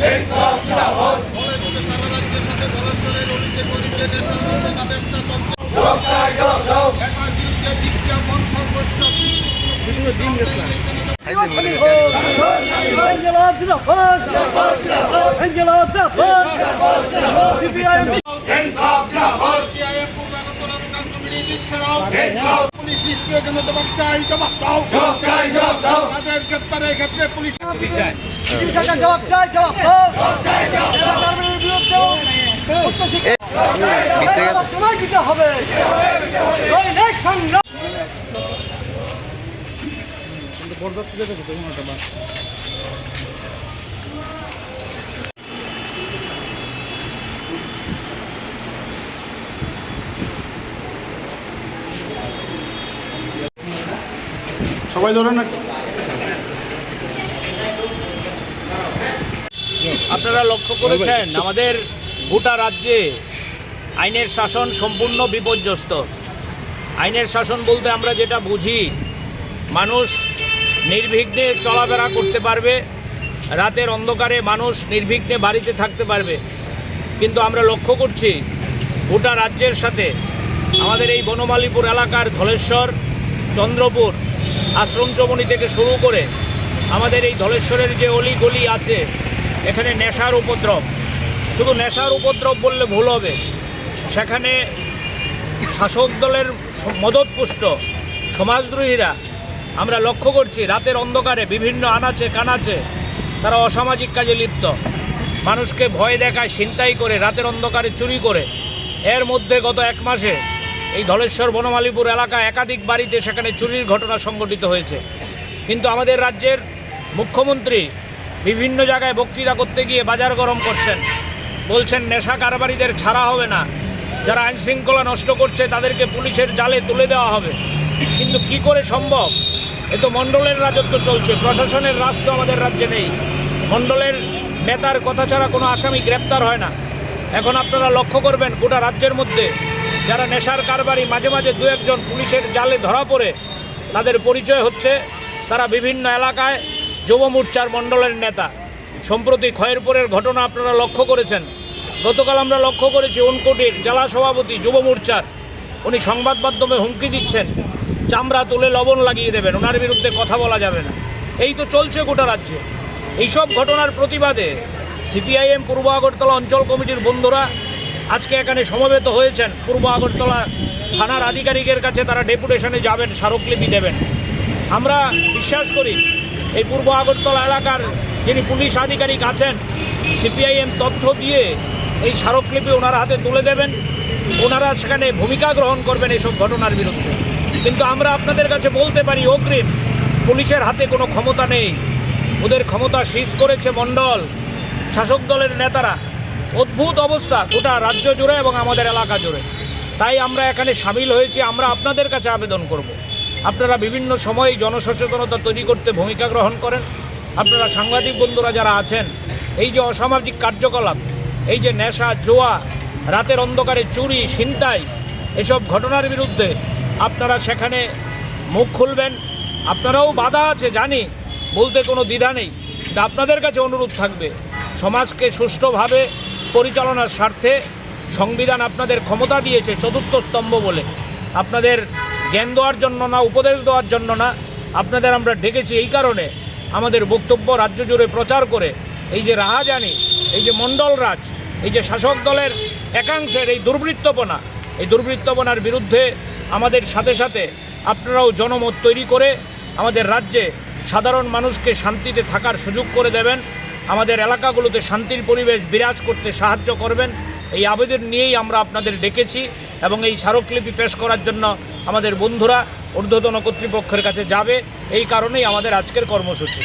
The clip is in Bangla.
ধলেশ্বর সারা পুলিশ নিষ্ক্রিয় কেন জবাব চাই জবাব দাও। তাদের পুলিশ সরকার জবাব চাই জবাব দাও দিতে হবে সংগ্রাম সবাই ধরেন না। আপনারা লক্ষ্য করেছেন আমাদের গোটা রাজ্যে আইনের শাসন সম্পূর্ণ বিপর্যস্ত। আইনের শাসন বলতে আমরা যেটা বুঝি মানুষ নির্বিঘ্নে চলাফেরা করতে পারবে রাতের অন্ধকারে মানুষ নির্বিঘ্নে বাড়িতে থাকতে পারবে। কিন্তু আমরা লক্ষ্য করছি গোটা রাজ্যের সাথে আমাদের এই বনমালীপুর এলাকার ধলেশ্বর চন্দ্রপুর আশ্রম চমনি থেকে শুরু করে আমাদের এই ধলেশ্বরের যে অলি গলি আছে, এখানে নেশার উপদ্রব। শুধু নেশার উপদ্রব বললে ভুল হবে। সেখানে শাসক দলের মদতপুষ্ট সমাজদ্রোহীরা, আমরা লক্ষ্য করছি রাতের অন্ধকারে বিভিন্ন আনাচে কানাচে তারা অসামাজিক কাজে লিপ্ত। মানুষকে ভয় দেখায়, ছিনতাই করে, রাতের অন্ধকারে চুরি করে। এর মধ্যে গত এক মাসে এই ধলেশ্বর বনমালীপুর এলাকা একাধিক বাড়িতে সেখানে চুরির ঘটনা সংঘটিত হয়েছে। কিন্তু আমাদের রাজ্যের মুখ্যমন্ত্রী বিভিন্ন জায়গায় বক্তৃতা করতে গিয়ে বাজার গরম করছেন। বলছেন, নেশা কারবারিদের ছাড়া হবে না। যারা আইন শৃঙ্খলা নষ্ট করছে, তাদেরকে পুলিশের জালে তুলে দেওয়া হবে। কিন্তু কি করে সম্ভব? এ তো মণ্ডলের রাজত্ব চলছে, প্রশাসনের রাজ তো আমাদের রাজ্যে নেই। মণ্ডলের নেতার কথা ছাড়া কোনো আসামি গ্রেপ্তার হয় না। এখন আপনারা লক্ষ্য করবেন, গোটা রাজ্যের মধ্যে যারা নেশার কারবারি মাঝে মাঝে দু একজন পুলিশের জালে ধরা পড়ে, তাদের পরিচয় হচ্ছে তারা বিভিন্ন এলাকায় যুব মোর্চার মণ্ডলের নেতা। সম্প্রতি খয়েরপুরের ঘটনা আপনারা লক্ষ্য করেছেন। গতকাল আমরা লক্ষ্য করেছি উনকোটির জেলা সভাপতি, যুব মোর্চার, উনি সংবাদ মাধ্যমে হুমকি দিচ্ছেন, চামড়া তুলে লবণ লাগিয়ে দেবেন ওনার বিরুদ্ধে কথা বলা যাবে না। এই তো চলছে গোটা রাজ্যে। এইসব ঘটনার প্রতিবাদে সিপিআইএম পূর্ব আগরতলা অঞ্চল কমিটির বন্ধুরা আজকে এখানে সমবেত হয়েছেন পূর্ব আগরতলা থানার আধিকারিকের কাছে তারা ডেপুটেশনে যাবেন, স্মারকলিপি দেবেন। আমরা বিশ্বাস করি, এই পূর্ব আগরতলা এলাকার যিনি পুলিশ আধিকারিক আছেন, সিপিআইএম তথ্য দিয়ে এই স্মারকলিপি ওনার হাতে তুলে দেবেন। ওনারা সেখানে ভূমিকা গ্রহণ করবেন এইসব ঘটনার বিরুদ্ধে। কিন্তু আমরা আপনাদের কাছে বলতে পারি, অগ্রিম, পুলিশের হাতে কোনো ক্ষমতা নেই। ওদের ক্ষমতা সিজ করেছে মণ্ডল, শাসক দলের নেতারা। অদ্ভুত অবস্থা, গোটা রাজ্য জুড়ে এবং আমাদের এলাকা জুড়ে। তাই আমরা এখানে সামিল হয়েছি, আমরা আপনাদের কাছে আবেদন করব। আপনারা বিভিন্ন সময়ে জনসচেতনতা তৈরি করতে ভূমিকা গ্রহণ করেন। আপনারা সাংবাদিক বন্ধুরা যারা আছেন, এই যে অসামাজিক কার্যকলাপ, এই যে নেশা, জোয়া, রাতের অন্ধকারে চুরি, ছিনতাই, এসব ঘটনার বিরুদ্ধে আপনারা সেখানে মুখ খুলবেন। আপনারাও বাধা আছে, জানি, বলতে কোনো দ্বিধা নেই। তা আপনাদের কাছে অনুরোধ থাকবে, সমাজকে সুষ্ঠুভাবে পরিচালনার স্বার্থে সংবিধান আপনাদের ক্ষমতা দিয়েছে চতুর্থ স্তম্ভ বলে। আপনাদের জ্ঞান দেওয়ার জন্য না, উপদেশ দেওয়ার জন্য না, আপনাদের আমরা ডেকেছি এই কারণে আমাদের বক্তব্য রাজ্য জুড়ে প্রচার করে এই যে রাহাজানি, এই যে মণ্ডল রাজ, এই যে শাসক দলের একাংশের এই দুর্বৃত্তপনা, এই দুর্বৃত্তপনার বিরুদ্ধে আমাদের সাথে সাথে আপনারাও জনমত তৈরি করে আমাদের রাজ্যে সাধারণ মানুষকে শান্তিতে থাকার সুযোগ করে দেবেন। আমাদের এলাকাগুলোতে শান্তির পরিবেশ বিরাজ করতে সাহায্য করবেন। এই আবেদন নিয়েই আমরা আপনাদের ডেকেছি এবং এই স্মারকলিপি পেশ করার জন্য আমাদের বন্ধুরা ঊর্ধ্বতন কর্তৃপক্ষের কাছে যাবে। এই কারণেই আমাদের আজকের কর্মসূচি।